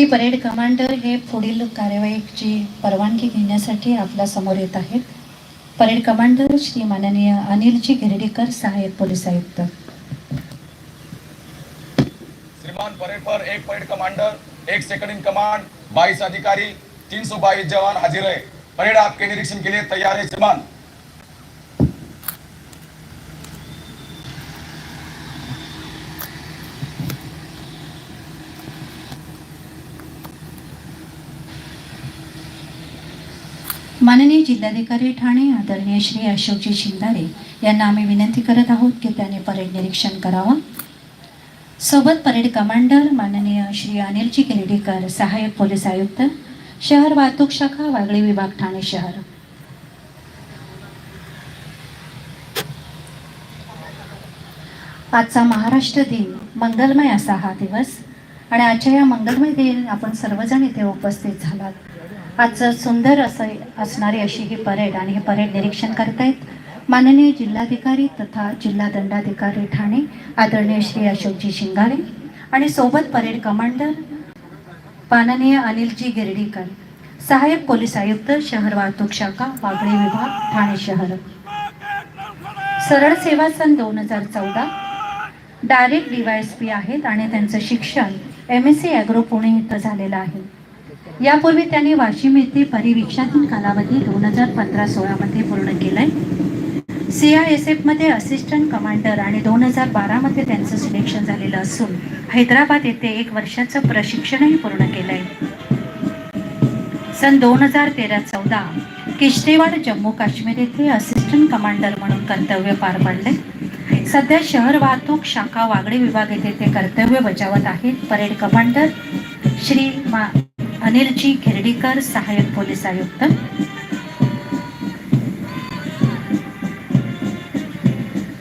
Shri parade commander हे पुढील कार्यवाहीची परवानगी घेण्यासाठी आपल्यासमोर येत आहेत. परेड कमांडर श्री माननीय अनिलजी गिरडीकर सहाय्यक पोलीस आयुक्त. श्रीमान परेड पर एक परेड कमांडर एक सेकंड इन कमांड बाईस अधिकारी तीन सौ बाईस जवान हाजिर है परेड आपके निरीक्षण के लिए तैयार है श्रीमान. माननीय जिल्हाधिकारी ठाणे आदरणीय श्री अशोकजी शिंदारे यांना आम्ही विनंती करत आहोत की त्यांनी परेड निरीक्षण करावं. सोबत परेड कमांडर माननीय श्री अनिलजी गिरडीकर सहाय्यक पोलीस आयुक्त शहर वाहतूक शाखा वागळे विभाग ठाणे शहर. आजचा महाराष्ट्र दिन मंगलमय असा हा दिवस आणि आजच्या या मंगलमय दिन आपण सर्वजण इथे उपस्थित झालात. आजचं सुंदर असं असणारी अशी ही परेड आणि हे परेड निरीक्षण करतायत. माननीय जिल्हाधिकारी तथा जिल्हा दंडाधिकारी ठाणे आदरणीय श्री अशोकजी शिंगारे आणि सोबत परेड कमांडर माननीय अनिलजी गिरडीकर सहाय्यक पोलीस आयुक्त शहर वाहतूक शाखा वागळे विभाग ठाणे शहर. सरळ सेवा सन दोन हजार चौदा. डायरेक्ट डीवायस पी आहेत आणि त्यांचं शिक्षण M S C agro Pune इथं झालेलं आहे. यापूर्वी त्यांनी वाशिम येथे परिवीक्षाधीन कालावधी दोन हजार पंधरा सोळामध्ये पूर्ण केलंय. सी आय एस एफमध्ये असिस्टंट कमांडर आणि दोन हजार बारामध्ये त्यांचं सिलेक्शन झालेलं असून हैदराबाद येथे एक वर्षाचं प्रशिक्षणही पूर्ण केलं आहे सन दोन हजार तेरा चौदा किश्तेवाड जम्मू काश्मीर येथे असिस्टंट कमांडर म्हणून कर्तव्य पार पाडले सध्या शहर वाहतूक शाखा वागळे विभाग येथे ते कर्तव्य बजावत आहेत. परेड कमांडर श्री मा अनिलजी खिरडीकर सहाय्यक पोलीस आयुक्त.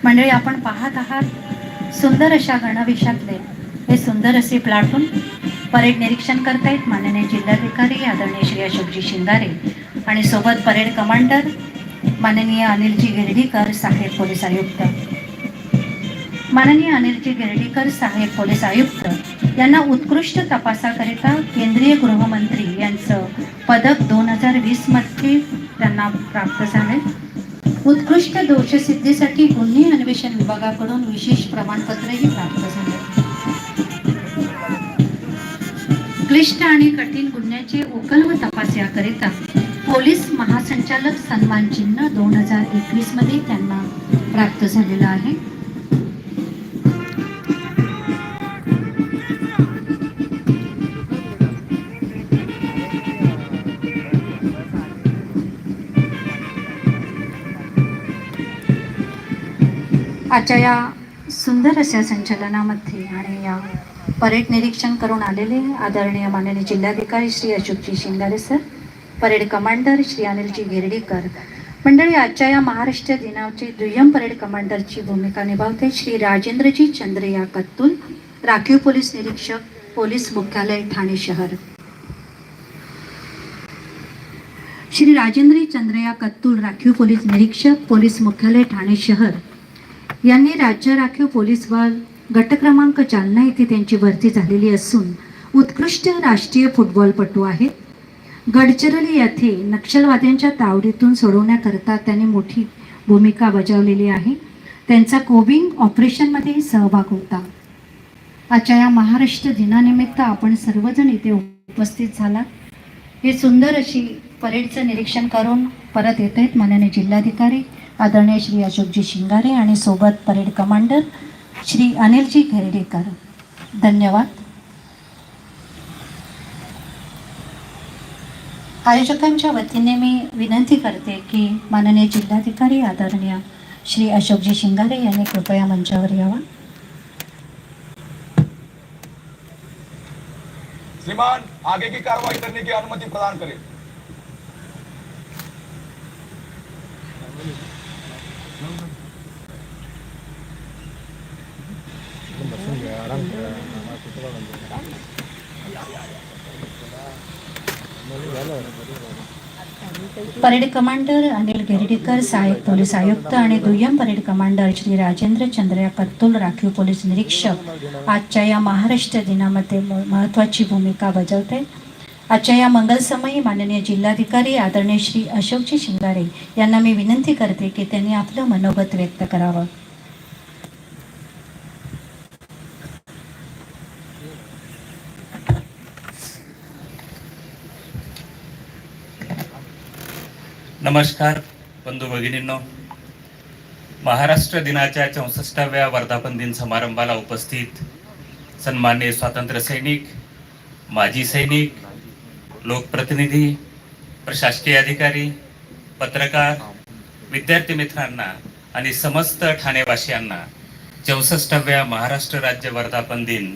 मंडळी आपण पाहत आहात सुंदर अशा गणवेशातले हे सुंदर असे प्लाटून परेड निरीक्षण करतायत माननीय जिल्हाधिकारी आदरणीय श्री अशोकजी शिंगारे आणि सोबत परेड कमांडर माननीय अनिलजी गिरडीकर सहाय्यक पोलीस आयुक्त. माननीय अनिलजी गिरडीकर सहाय्यक पोलीस आयुक्त यांना उत्कृष्ट तपासाकरिता केंद्रीय गृहमंत्री यांचं पदक दोन हजार वीसमध्ये त्यांना प्राप्त झाले. उत्कृष्ट दोषसिद्धीसाठी गुन्हे अन्वेषण विभागाकडून विशेष प्रमाणपत्रही प्राप्त झाले. क्लिष्ट आणि कठीण गुन्ह्याचे उकल व तपास याकरिता पोलीस महासंचालक सन्मान चिन्ह दोन हजार एकवीसमध्ये त्यांना प्राप्त झालेलं आहे. आजच्या या सुंदर अशा संचलनामध्ये आणि या परेड निरीक्षण करून आलेले आदरणीय माननीय जिल्हाधिकारी Shri Ashokji Shingare sir parade commander Shri Anilji Girdikar. मंडळी आजच्या या महाराष्ट्र दिनाचे दुय्यम परेड कमांडरची भूमिका निभावते श्री राजेंद्रजी चंद्रया कत्तुल राखीव पोलीस निरीक्षक पोलीस मुख्यालय ठाणे शहर. श्री राजेंद्र चंद्रया कत्तुल राखीव पोलीस निरीक्षक पोलीस मुख्यालय ठाणे शहर. यांनी राज्य राखीव पोलीस बल गट क्रमांक जालना येथे त्यांची भरती झालेली असून उत्कृष्ट राष्ट्रीय फुटबॉलपटू आहेत. गडचिरोली येथे नक्षलवाद्यांच्या तावडीतून सोडवण्याकरता त्यांनी मोठी भूमिका बजावलेली आहे. त्यांचा कोविंग ऑपरेशनमध्येही सहभाग होता. आजच्या या महाराष्ट्र दिनानिमित्त आपण सर्वजण इथे उपस्थित झाला. हे सुंदर अशी परेडचं निरीक्षण करून परत येत आहेत माननीय जिल्हाधिकारी. आदरणीय श्री अशोकजी शिंगारे आणि सोबत परेड कमांडर श्री अनिलजी घेरडेकर धन्यवाद. आयोजकांच्या वतीने मी विनंती करते की माननीय जिल्हाधिकारी आदरणीय श्री अशोकजी शिंगारे यांनी कृपया मंचावर यावा. श्रीमान आगे की कार्रवाई करने की अनुमति प्रदान करें. परेड कमांडर अनिल गिरडीकर सहाय्यक पोलीस आयुक्त आणि दुय्यम परेड कमांडर श्री राजेंद्र चंद्र कत्तुल राखीव पोलीस निरीक्षक आजच्या या महाराष्ट्र दिनामध्ये महत्त्वाची भूमिका बजावते. आजच्या या मंगलसमयी माननीय जिल्हाधिकारी आदरणीय श्री अशोकजी शिंगारे यांना मी विनंती करते की त्यांनी आपलं मनोगत व्यक्त करावं. नमस्कार बंधू भगिनींनो. महाराष्ट्र दिनाच्या चौसष्टाव्या वर्धापन दिन समारंभाला उपस्थित सन्मान्य स्वातंत्र्य सैनिक माजी सैनिक लोकप्रतिनिधी प्रशासकीय अधिकारी पत्रकार विद्यार्थी मित्रांना आणि समस्त ठाणेवासियांना चौसष्टाव्या महाराष्ट्र राज्य वर्धापन दिन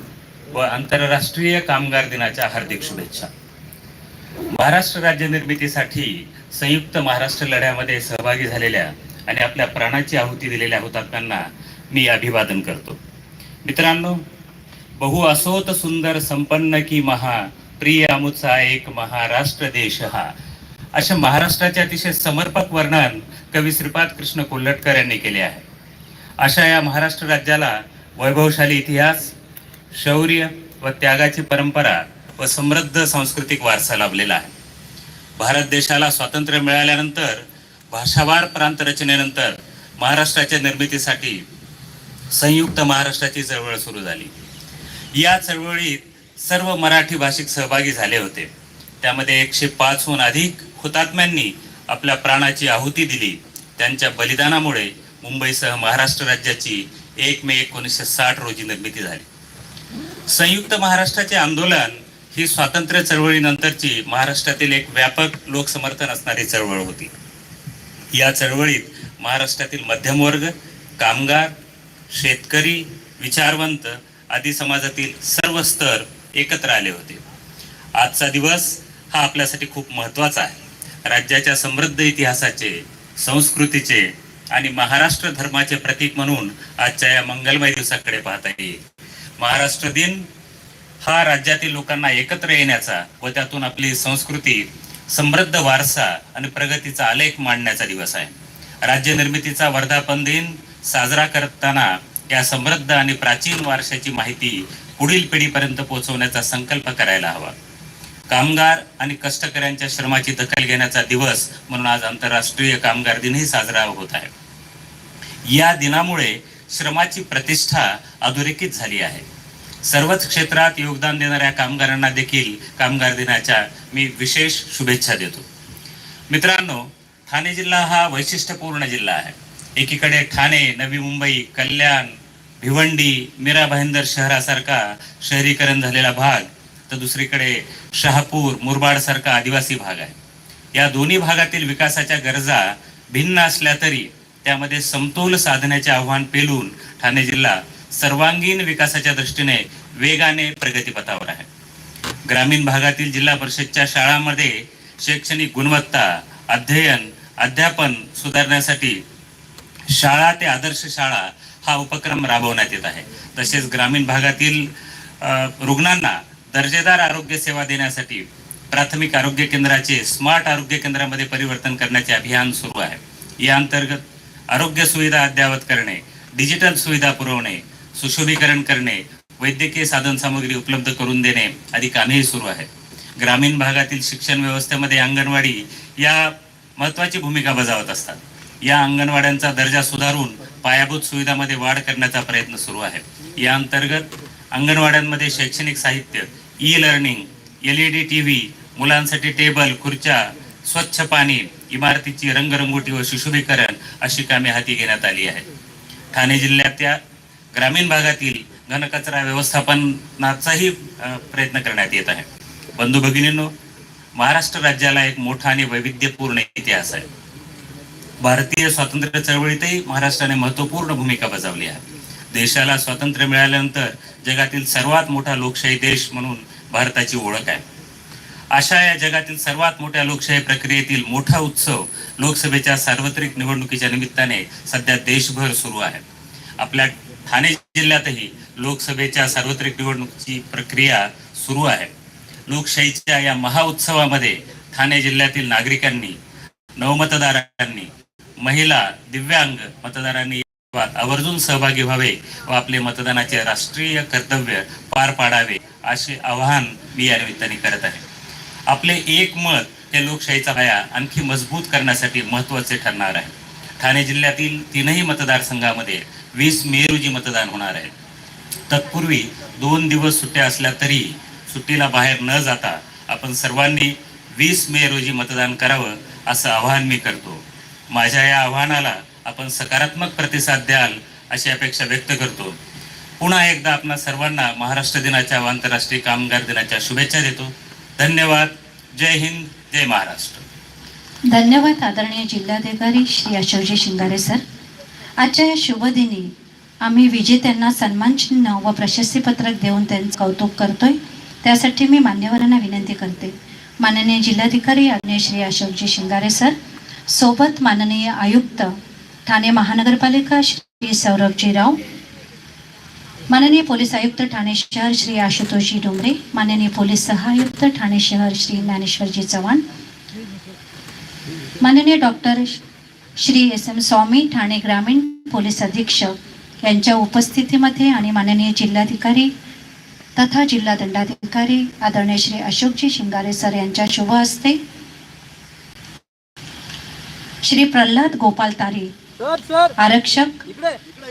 व आंतरराष्ट्रीय कामगार दिनाच्या हार्दिक शुभेच्छा. महाराष्ट्र राज्य निर्मितीसाठी संयुक्त महाराष्ट्र लढ्यामध्ये सहभागी झालेल्या आणि आपल्या प्राणाची आहुती दिलेल्या हुतात्म्यांना मी अभिवादन करतो. मित्रांनो बहु असोत सुंदर संपन्न की महा प्रिय अमुचा एक महाराष्ट्र देश हा. अशा महाराष्ट्राचे अतिशय समर्पक वर्णन कवी श्रीपाद कृष्ण कोल्हटकर यांनी केले आहे. अशा या महाराष्ट्र राज्याला वैभवशाली इतिहास शौर्य व त्यागाची परंपरा व समृद्ध सांस्कृतिक वारसा लाभलेला आहे. भारत देशाला स्वातंत्र्य मिळाल्यानंतर भाषावार प्रांत रचनेनंतर महाराष्ट्राच्या निर्मितीसाठी संयुक्त महाराष्ट्राची चळवळ सुरू झाली. या चळवळीत सर्व मराठी भाषिक सहभागी झाले होते. त्यामध्ये एकशे पाचहून अधिक हुतात्म्यांनी आपल्या प्राणाची आहुती दिली. त्यांच्या बलिदानामुळे मुंबईसह महाराष्ट्र राज्याची एक मे एकोणीसशे साठ रोजी निर्मिती झाली. संयुक्त महाराष्ट्राचे आंदोलन ही स्वातंत्र्य चळवळीनंतरची महाराष्ट्रातील एक व्यापक लोकसमर्थन असणारी चळवळ होती. या चळवळीत महाराष्ट्रातील मध्यमवर्ग कामगार शेतकरी विचारवंत आदी समाजातील सर्व स्तर एकत्र आले होते. आजचा दिवस हा आपल्यासाठी खूप महत्त्वाचा आहे. राज्याच्या समृद्ध इतिहासाचे संस्कृतीचे आणि महाराष्ट्र धर्माचे प्रतीक म्हणून आजच्या या मंगलमय दिवसाकडे पाहता येईल. महाराष्ट्र दिन हा राज्यातील लोकांना एकत्र येण्याचा व त्यातून आपली संस्कृती समृद्ध वारसा आणि प्रगतीचा आलेख मांडण्याचा दिवस आहे. राज्य निर्मितीचा वर्धापन दिन साजरा करताना या समृद्ध आणि प्राचीन वारशाची माहिती पुढील पिढीपर्यंत पोहोचवण्याचा संकल्प करायला हवा. कामगार आणि कष्टकऱ्यांच्या श्रमाची दखल घेण्याचा दिवस म्हणून आज आंतरराष्ट्रीय कामगार दिनही साजरा होत आहे. या दिनामुळे श्रमाची प्रतिष्ठा अधोरेखित झाली आहे. सर्वच क्षेत्रात योगदान देणाऱ्या कामगारांना देखील कामगार दिनाच्या मी विशेष शुभेच्छा देतो. मित्रांनो ठाणे जिल्हा हा वैशिष्ट्यपूर्ण जिल्हा आहे. एकीकडे ठाणे नवी मुंबई कल्याण भिवंडी मीरा भाईंदर शहरासारखा शहरीकरण झालेला भाग तर दुसरीकडे शहापूर मुरबाडसारखा आदिवासी भाग आहे. या दोन्ही भागातील विकासाच्या गरजा भिन्न असल्या तरी त्यामध्ये समतोल साधण्याचे आव्हान पेलून ठाणे जिल्हा सर्वांगीण विकासाच्या दृष्टीने वेगाने प्रगतीपथावर आहे. ग्रामीण भागातील जिल्हा परिषदच्या शाळांमध्ये शैक्षणिक गुणवत्ता अध्ययन अध्यापन सुधारण्यासाठी शाळा ते आदर्श शाळा हा उपक्रम राबवण्यात येत आहे. तसेच ग्रामीण भागातील रुग्णांना दर्जेदार आरोग्य सेवा देण्यासाठी प्राथमिक आरोग्य केंद्राचे स्मार्ट आरोग्य केंद्रामध्ये परिवर्तन करण्याचे अभियान सुरू आहे. या अंतर्गत आरोग्य सुविधा अद्ययावत करणे डिजिटल सुविधा पुरवणे सुशोभीकरण करणे वैद्यकीय साधनसामुग्री उपलब्ध करून देणे आदी कामेही सुरू आहेत. ग्रामीण भागातील शिक्षण व्यवस्थेमध्ये अंगणवाडी या महत्त्वाची भूमिका बजावत असतात. या अंगणवाड्यांचा दर्जा सुधारून पायाभूत सुविधामध्ये वाढ करण्याचा प्रयत्न सुरू आहे. या अंतर्गत अंगणवाड्यांमध्ये शैक्षणिक साहित्य e learning L E D T V मुलांसाठी टेबल खुर्च्या स्वच्छ पाणी इमारतीची रंगरंगोटी व सुशोभीकरण अशी कामे हाती घेण्यात आली आहेत. ठाणे जिल्ह्यातल्या ग्रामीण भागातील घनकचरा व्यवस्थापनाचाही प्रयत्न करण्यात येत आहे. बंधू भगिनींनो महाराष्ट्र राज्याला एक मोठा आणि वैविध्यपूर्ण इतिहास आहे. भारतीय स्वातंत्र्य चळवळीतही महाराष्ट्राने महत्त्वपूर्ण भूमिका बजावली आहे. देशाला स्वातंत्र्य मिळाल्यानंतर जगातील सर्वात मोठा लोकशाही देश म्हणून भारताची ओळख आहे. अशा या जगातील सर्वात मोठ्या लोकशाही प्रक्रियेतील मोठा उत्सव लोकसभेच्या सार्वत्रिक निवडणुकीच्या निमित्ताने सध्या देशभर सुरू आहे. आपल्या ठाणे जिल्ह्यातही लोकसभेच्या सार्वत्रिक निवडणुकीची प्रक्रिया सुरू आहे. लोकशाहीच्या या महाउत्सवामध्ये ठाणे जिल्ह्यातील नागरिकांनी नवमतदारांनी महिला दिव्यांग मतदारांनी आवर्जून सहभागी व्हावे व आपले मतदानाचे राष्ट्रीय कर्तव्य पार पाडावे असे आवाहन मी या निमित्ताने करत आहे. आपले एक मत हे लोकशाहीचा पाया आणखी मजबूत करण्यासाठी महत्त्वाचे ठरणार आहे. ठाणे जिल्ह्यातील तीनही मतदारसंघामध्ये वीस मे रोजी मतदान होणार आहे. तत्पूर्वी दोन दिवस सुट्ट्या असल्या तरी सुट्टीला बाहेर न जाता आपण सर्वांनी वीस मे रोजी मतदान करावं असं आवाहन मी करतो. माझ्या या आव्हानाला आपण सकारात्मक प्रतिसाद द्याल अशी अपेक्षा व्यक्त करतो. पुन्हा एकदा आपणा सर्वांना महाराष्ट्र दिनाच्या व आंतरराष्ट्रीय कामगार दिनाच्या शुभेच्छा देतो. धन्यवाद. जय हिंद. जय महाराष्ट्र. धन्यवाद आदरणीय जिल्हाधिकारी श्री अशोकजी शिंगारे सर. आजच्या या शुभदिनी आम्ही विजेत्यांना सन्मानचिन्ह व प्रशस्तीपत्रक देऊन त्यांचं कौतुक करतोय. त्यासाठी मी मान्यवरांना विनंती करते. माननीय जिल्हाधिकारी आदरणीय श्री अशोकजी शिंगारे सर सोबत माननीय आयुक्त ठाणे महानगरपालिका श्री सौरभजी राव माननीय पोलीस आयुक्त ठाणे शहर श्री आशुतोषजी डोंगरे माननीय पोलीस सहायुक्त ठाणे शहर श्री ज्ञानेश्वरजी चव्हाण माननीय doctor Shri S M Swami Thane ग्रामीण पोलीस अधीक्षक यांच्या उपस्थितीमध्ये आणि माननीय जिल्हाधिकारी तथा जिल्हा दंडाधिकारी आदरणीय श्री अशोकजी शिंगारे सर यांच्या शुभ हस्ते श्री प्रल्हाद गोपाल तारी. आरक्षक.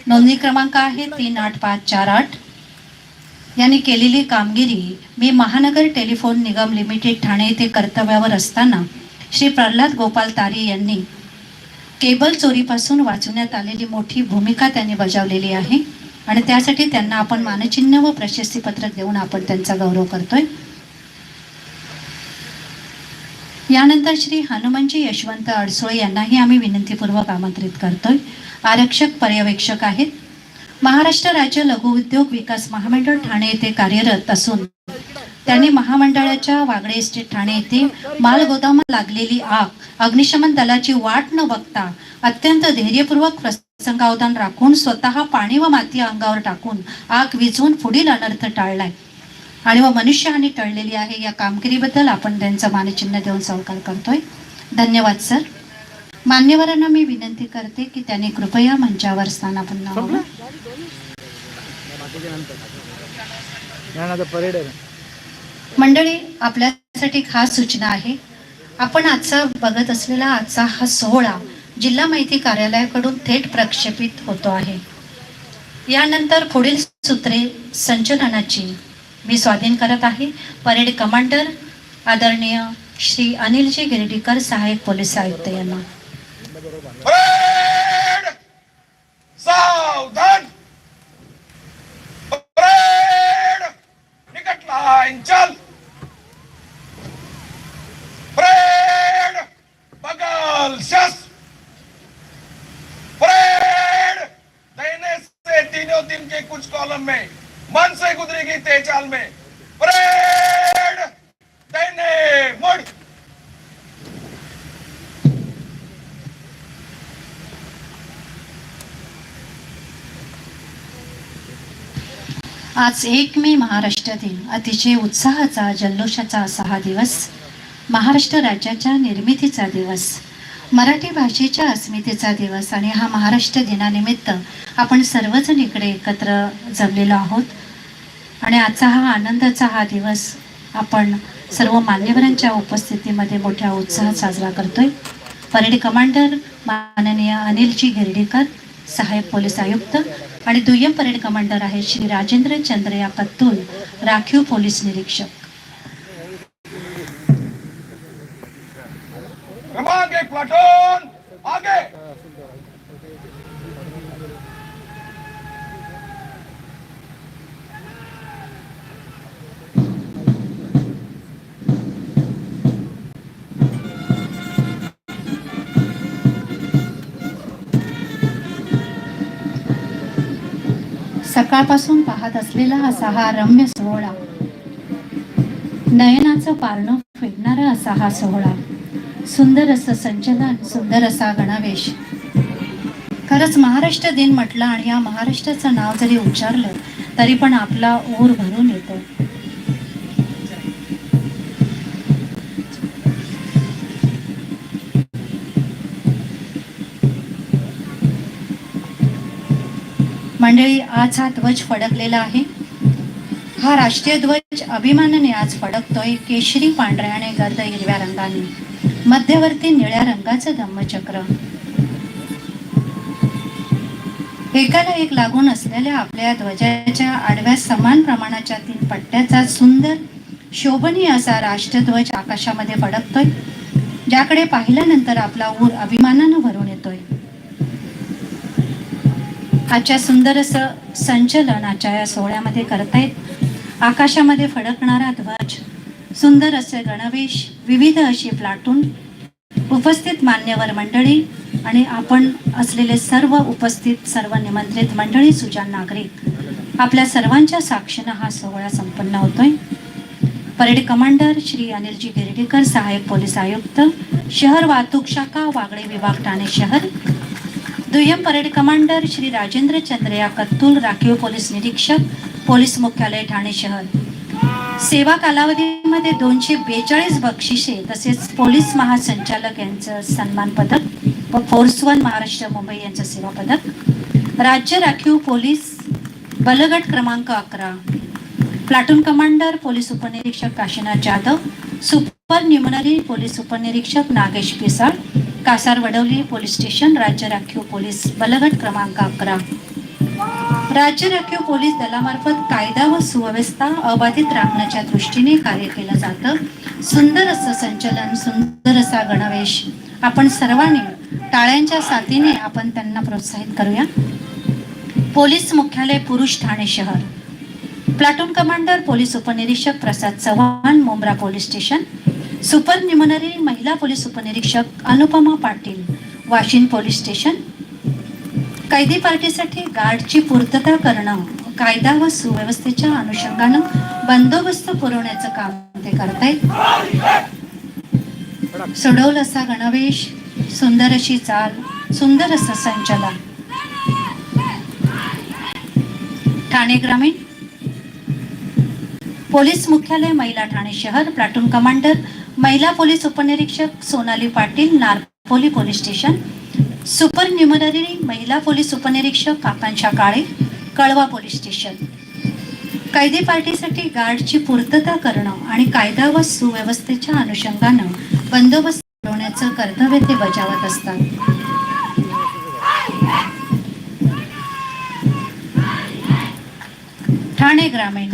नोंदणी क्रमांक आहे तीन आठ पाच चार आठ. यांनी केलेली कामगिरी मी महानगर टेलिफोन निगम लिमिटेड ठाणे येथे कर्तव्यावर असताना श्री प्रल्हाद गोपाल तारी यांनी केबल चोरीपासून वाचवण्यात आलेली मोठी भूमिका त्यांनी बजावलेली आहे. आणि त्यासाठी त्यांना आपण मानचिन्ह व प्रशस्तीपत्रक देऊन आपण त्यांचा गौरव करतोय. यानंतर श्री हनुमानजी यशवंत अडसोळे यांनाही आम्ही विनंतीपूर्वक आमंत्रित करतोय. आरक्षक पर्यवेक्षक आहेत. महाराष्ट्र राज्य लघु उद्योग विकास महामंडळ ठाणे येथे कार्यरत असून त्यांनी महामंडळाच्या वागळे इस्टेट ठाणे येथे माल गोदामात लागलेली आग अग्निशमन दलाची वाट न बघता अत्यंत धैर्यपूर्वक प्रसंगावधान राखून स्वतः पाणी व माती अंगावर टाकून आग विझवून पुढील अनर्थ टाळलाय. आणि व मनुष्यहानी टळलेली आहे या कामगिरीबद्दल आपण त्यांचं मानचिन्ह देऊन सत्कार करतोय. धन्यवाद सर. मान्यवरांना मी विनंती करते की त्यांनी कृपया मंचावर स्थानापन्न व्हावं मंडळी आपल्यासाठी खास सूचना आहे. आपण आजचा बघत असलेला आजचा हा सोहळा जिल्हा माहिती कार्यालयाकडून थेट प्रक्षेपित होतो आहे. यानंतर पुढील सूत्रे संचलनाची मी स्वाधीन करत आहे. परेड कमांडर आदरणीय श्री अनिलजी गिरडीकर सहाय्यक पोलीस आयुक्त यांना. सावधान! परेड! निकट चल! बगल तीनों दिन के कुछ कॉलम में से चाल में. परेड! देने मुड़! आज एक मे महाराष्ट्र दिन. अतिशय उत्साहाचा जल्लोषाचा असा हा दिवस. महाराष्ट्र राज्याच्या निर्मितीचा दिवस. मराठी भाषेच्या अस्मितेचा दिवस आणि हा महाराष्ट्र दिनानिमित्त आपण सर्वजण इकडे एकत्र जमलेलो आहोत. आणि आजचा हा आनंदाचा हा दिवस आपण सर्व मान्यवरांच्या उपस्थितीमध्ये मोठ्या उत्साहात साजरा करतोय. परेड कमांडर माननीय अनिलजी गिरडीकर सहाय्यक पोलीस आयुक्त आणि दुय्यम परेड कमांडर आहेत श्री राजेंद्र चंद्रया कत्तूल राखीव पोलीस निरीक्षक. क्रमांक एक प्लाटून आगे! सकाळपासून पाहत असलेला असा हा रम्य सोहळा. नयनाचं पारणं फेडणारा असा हा सोहळा. सुंदर असं संचलन सुंदर असा गणावेश. खरंच महाराष्ट्र दिन म्हटलं आणि या महाराष्ट्राचं नाव जरी उच्चारलं तरी पण आपला ऊर भरून येतो. मंडळी आज हा ध्वज फडकलेला आहे. हा राष्ट्रीय ध्वज अभिमानाने आज फडकतोय केशरी पांढऱ्या आणि गर्द हिरव्या रंगाने. मध्यवर्ती निळ्या रंगाचं धम्मचक्र. एकाला एक लागून असलेल्या आपल्या ध्वजाच्या आडव्या समान प्रमाणाच्या तीन पट्ट्याचा सुंदर शोभनीय असा राष्ट्रध्वज आकाशामध्ये फडकतोय ज्याकडे पाहिल्यानंतर आपला ऊर अभिमानानं भरून येतोय. आजच्या सुंदर असं संचलन आजच्या या सोहळ्यामध्ये करतायत. आकाशामध्ये फडकणारा ध्वज सुंदर असे गणवेश विविध अशी प्लाटून उपस्थित मान्यवर मंडळी आणि आपण असलेले सर्व उपस्थित सर्व निमंत्रित मंडळी सुजान नागरिक आपल्या सर्वांच्या साक्षीनं हा सोहळा संपन्न होतोय. परेड कमांडर श्री अनिलजी गिरडीकर सहाय्यक पोलीस आयुक्त शहर वाहतूक शाखा वागळे विभाग ठाणे शहर दुय्यम परेड कमांडर श्री राजेंद्र चंद्रया कत्तूल राखीव पोलीस निरीक्षक पोलीस मुख्यालय ठाणे शहर. सेवा कालावधीमध्ये दोनशे बेचाळीस बक्षिसे तसेच पोलीस महासंचालक यांचं सन्मान पदक व फोर्स वन महाराष्ट्र मुंबई यांचं सेवा पदक. राज्य राखीव पोलीस बलगट क्रमांक अकरा. प्लाटून कमांडर पोलीस उपनिरीक्षक Kashinath Jadhav supernumerary police उपनिरीक्षक नागेश पिसाळ कासार वडवली पोलीस स्टेशन राज्य राखीव पोलीस बलगट क्रमांक अकरा. राज्य राखीव पोलीस दलामार्फत कायदा व सुव्यवस्था अबाधित राखण्याच्या दृष्टीने कार्य केलं जातं. सुंदर असं संचलन सुंदर असा गणवेश. आपण सर्वांनी टाळ्यांच्या साथीने आपण त्यांना प्रोत्साहित करूया. पोलीस मुख्यालय पुरुष ठाणे शहर. प्लाटून कमांडर पोलीस उपनिरीक्षक Prasad Chavan Mumbra police station supernumerary महिला पोलीस उपनिरीक्षक अनुपमा पाटील वाशिम पोलीस स्टेशन. कैदी पार्टीसाठी गार्डची पूर्तता करणं कायदा व सुव्यवस्थेच्या अनुषंगानं बंदोबस्त पुरवण्याचं काम ते करतायत. सोडवलं असा गणवेश सुंदर अशी चाल सुंदर असं संचलन. ठाणे ग्रामीण पोलीस मुख्यालय महिला ठाणे शहर प्लाटून कमांडर महिला पोलीस उपनिरीक्षक Sonali Patil Narpoli police station supernumerary महिला पोलीस उपनिरीक्षक आकांक्षा काळे कळवा पोलीस स्टेशन. कैदी पार्टीसाठी गार्डची पूर्तता करणं आणि कायदा व सुव्यवस्थेच्या अनुषंगानं बंदोबस्त पुरवण्याचं कर्तव्य ते बजावत असतात. ठाणे ग्रामीण.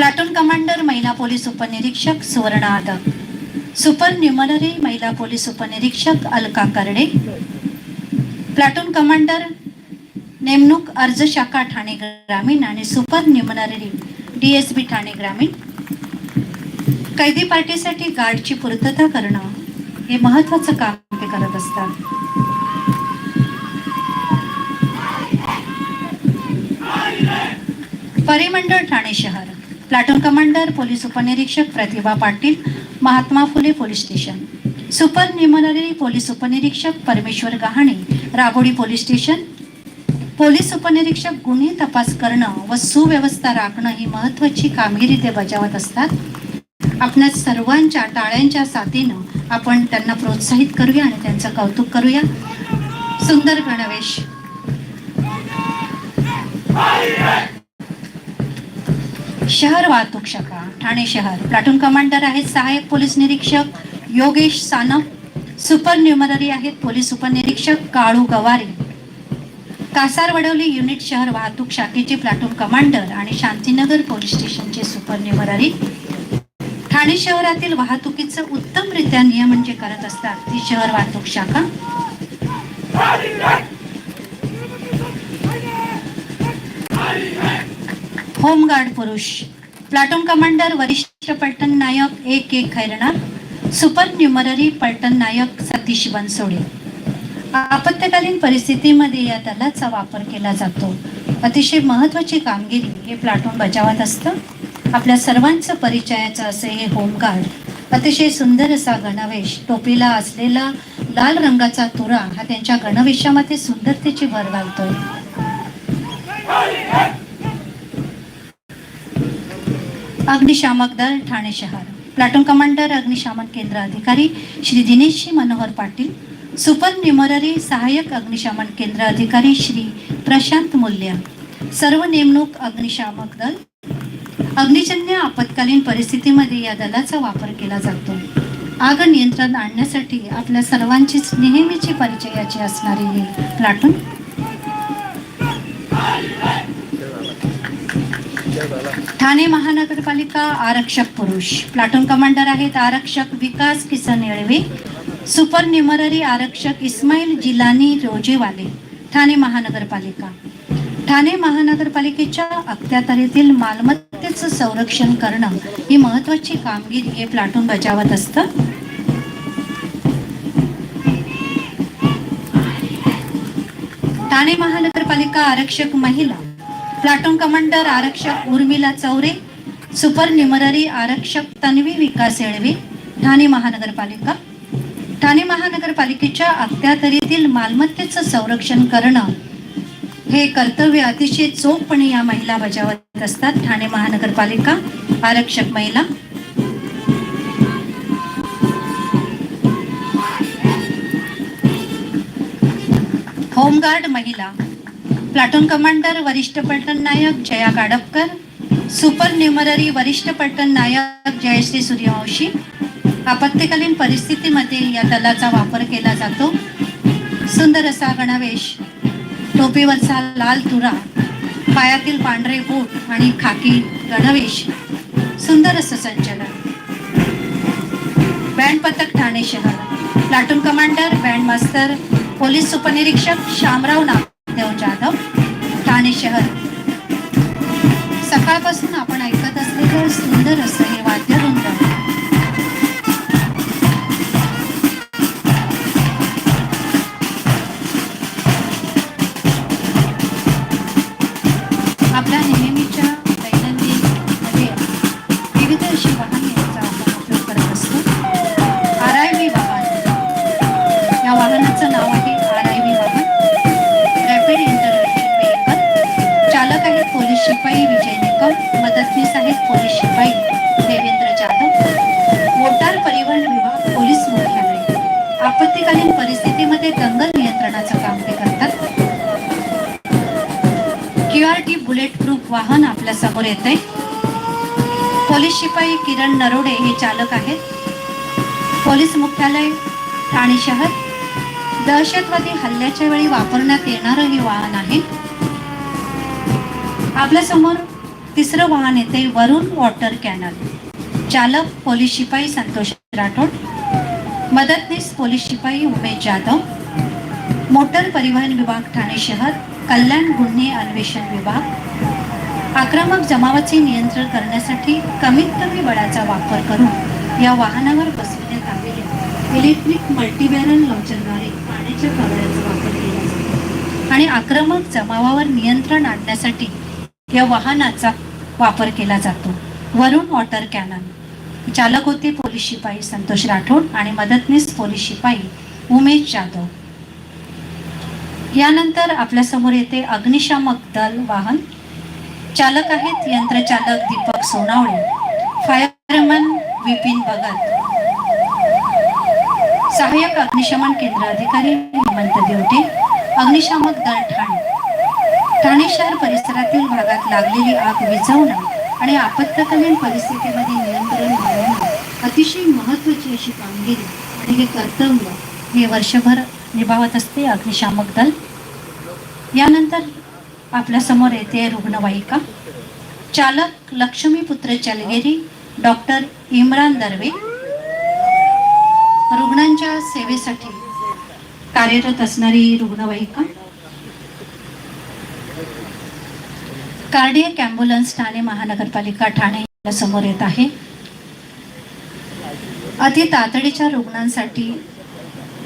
प्लाटून कमांडर महिला पोलीस उपनिरीक्षक सुवर्ण आदक सुपर न्युमनरी महिला पोलीस उपनिरीक्षक अलका करडे. प्लाटून कमांडर नेमणूक अर्ज शाखा ठाणे ग्रामीण आणि सुपर न्युमनरी डीएसबी ठाणे ग्रामीण. कैदी पार्टीसाठी गार्डची पूर्तता करणं हे महत्वाचं काम ते करत असतात. परिमंडळ ठाणे शहर. प्लाटून कमांडर पोलीस उपनिरीक्षक Pratibha Patil Mahatma Phule police station. Supernumerary police उपनिरीक्षक Parmeshwar Gahane Rabodi police station. Police उपनिरीक्षक गुन्हे तपास करणं व सुव्यवस्था राखणं ही महत्वाची कामगिरी ते बजावत असतात. आपल्या सर्वांच्या टाळ्यांच्या साथीनं आपण त्यांना प्रोत्साहित करूया आणि त्यांचं कौतुक करूया. सुंदर गणवेश. शहर वाहतूक शाखा ठाणे शहर. प्लाटून कमांडर आहेत सहाय्यक पोलीस निरीक्षक योगेश सानप. सुपर न्युमररी आहेत पोलीस उपनिरीक्षक काळू गवारी. कासार वडवली युनिट शहर वाहतूक शाखेचे प्लाटून कमांडर आणि शांतीनगर पोलीस स्टेशनचे सुपर न्युमररी. ठाणे शहरातील वाहतुकीचं उत्तमरित्या नियमन जे करत असतात ती शहर वाहतूक शाखा. होमगार्ड पुरुष. प्लाटून कमांडर वरिष्ठ पलटण नायक A K Khairna supernumerary पलटण नायक सतीश बनसोडे. आपत्कालीन परिस्थितीमध्ये या दलाचा वापर केला जातो. अतिशय महत्वाची कामगिरी हे प्लाटून बजावत असतं. आपल्या सर्वांचं परिचयाचं असे हे होमगार्ड. अतिशय सुंदर असा गणवेश टोपीला असलेला लाल रंगाचा तुरा हा त्यांच्या गणवेशामध्ये सुंदरतेची भर घालतोय. अग्निशामक दल ठाणे शहर. प्लाटून कमांडर अग्निशामक केंद्र अधिकारी श्री दिनेश मनोहर पाटील सुपर न्युमररी सहाय्यक अग्निशामन केंद्र अधिकारी श्री प्रशांत मूल्य सर्व नेमणूक अग्निशामक दल अग्निजन्य आपत्कालीन परिस्थितीमध्ये या दलाचा वापर केला जातो. आग नियंत्रण आणण्यासाठी आपल्या सर्वांचीच नेहमीची परिचयाची असणारी ही प्लाटून ठाणे महानगरपालिका आरक्षक पुरुष. प्लाटून कमांडर आहेत आरक्षक विकास किसन येळवे सुपर न्युमररी आरक्षक इस्माईल जिलानी रोजेवाले ठाणे महानगरपालिका. ठाणे महानगरपालिकेच्या अखत्यातरीतील मालमत्तेचं संरक्षण करणं ही महत्वाची कामगिरी हे प्लाटून बजावत असतं. ठाणे महानगरपालिका आरक्षक महिला प्लाटून कमांडर आरक्षक उर्मिला चौरे सुपर निमररी आरक्षक तन्वी विकास येळवी ठाणे महानगरपालिका. ठाणे महानगरपालिकेच्या अखत्यारीतील मालमत्तेचं संरक्षण करणं हे कर्तव्य अतिशय चोखपणे या महिला बजावत असतात ठाणे महानगरपालिका आरक्षक महिला. होमगार्ड महिला. प्लाटून कमांडर वरिष्ठ पलटण नायक जया गाडपकर सुपर न्युमररी वरिष्ठ पलटण नायक जयश्री सूर्यवंशी. आपत्कालीन परिस्थितीमध्ये या दलाचा वापर केला जातो. सुंदर असा गणवेश टोपीवरचा लाल तुरा पायातील पांढरे बूट आणि खाकी गणवेश सुंदर असं संचलन. बँड पथक ठाणे शहर. Platoon commander band master police उपनिरीक्षक शामराव नामदेव जाधव ठाणे शहर. सकाळपासून आपण ऐकत असलेलं सुंदर असं हे वाद्यवृंद नरोडे हे चालक आहेत. पोलीस मुख्यालय ठाणे शहर. दहशतवादी हल्ल्याच्या वेळी वापरण्यात येणारं हे वाहन आहे. आपल्यासमोर तिसरं वाहन येते वरुण वॉटर कॅनल. चालक पोलीस शिपाई संतोष राठोड. मदतनीस पोलीस शिपाई उमेश जाधव. मोटर परिवहन विभाग ठाणे शहर. कल्याण गुन्हे अन्वेषण विभाग. आक्रमक जमावाचे नियंत्रण करण्यासाठी कमीत कमी बळाचा वापर करून या वाहनावर बसविण्यात आलेले इलेक्ट्रिक मल्टीबॅरल लॉन्चरद्वारे पाण्याच्या कवड्याचा वापर केला जातो. आणि आक्रमक जमावावर नियंत्रण आणण्यासाठी या वाहनाचा वापर केला जातो. Varun water cannon. चालक होते पोलीस शिपाई संतोष राठोड आणि मदतनीस पोलीस शिपाई उमेश जाधव. यानंतर आपल्यासमोर येते अग्निशामक दल वाहन. चालक आहेत यंत्रचालक दीपक सोनावळे फायरमन विपिन भगत सहाय्यक अग्निशमन केंद्र अधिकारी हेमंत देवटे अग्निशामक दल ठाणे. ठाणे शहर परिसरातील भागात लागलेली आग विझवणं आणि आपत्कालीन परिस्थितीमध्ये नियंत्रण मिळवणं अतिशय महत्त्वाची अशी कामगिरी आणि हे कर्तव्य हे वर्षभर निभावत असते अग्निशामक दल. यानंतर आपल्यासमोर येते रुग्णवाहिका. चालक लक्ष्मीपुत्र चलगेरी डॉक्टर इम्रान दर्वे. रुग्णांच्या सेवेसाठी कार्यरत असणारी रुग्णवाहिका. कार्डियक ॲम्ब्युलन्स ठाणे महानगरपालिका ठाणे समोर येत आहे. अति तातडीच्या रुग्णांसाठी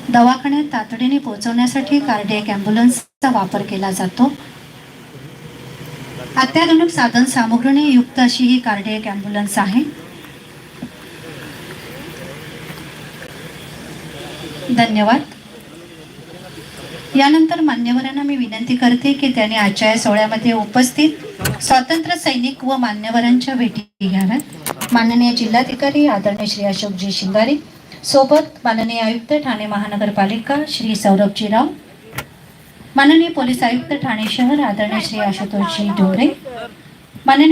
दवाखान्यात तातडीने पोहोचवण्यासाठी कार्डियक ॲम्ब्युलन्सचा वापर केला जातो. अत्याधुनिक साधन सामुग्रीने युक्त अशी ही कार्डियक ॲम्ब्युलन्स आहे. धन्यवाद. यानंतर मान्यवरांना मी विनंती करते की त्यांनी आजच्या या सोहळ्यामध्ये उपस्थित स्वातंत्र्य सैनिक व मान्यवरांच्या भेटी घ्याव्यात. माननीय जिल्हाधिकारी आदरणीय श्री अशोकजी शिंगारे सोबत माननीय आयुक्त ठाणे महानगरपालिका श्री सौरभजी राव माननीय पोलीस आयुक्त ठाणे शहर आदरणीय श्री आशुतोषजी ढोरे. माननीय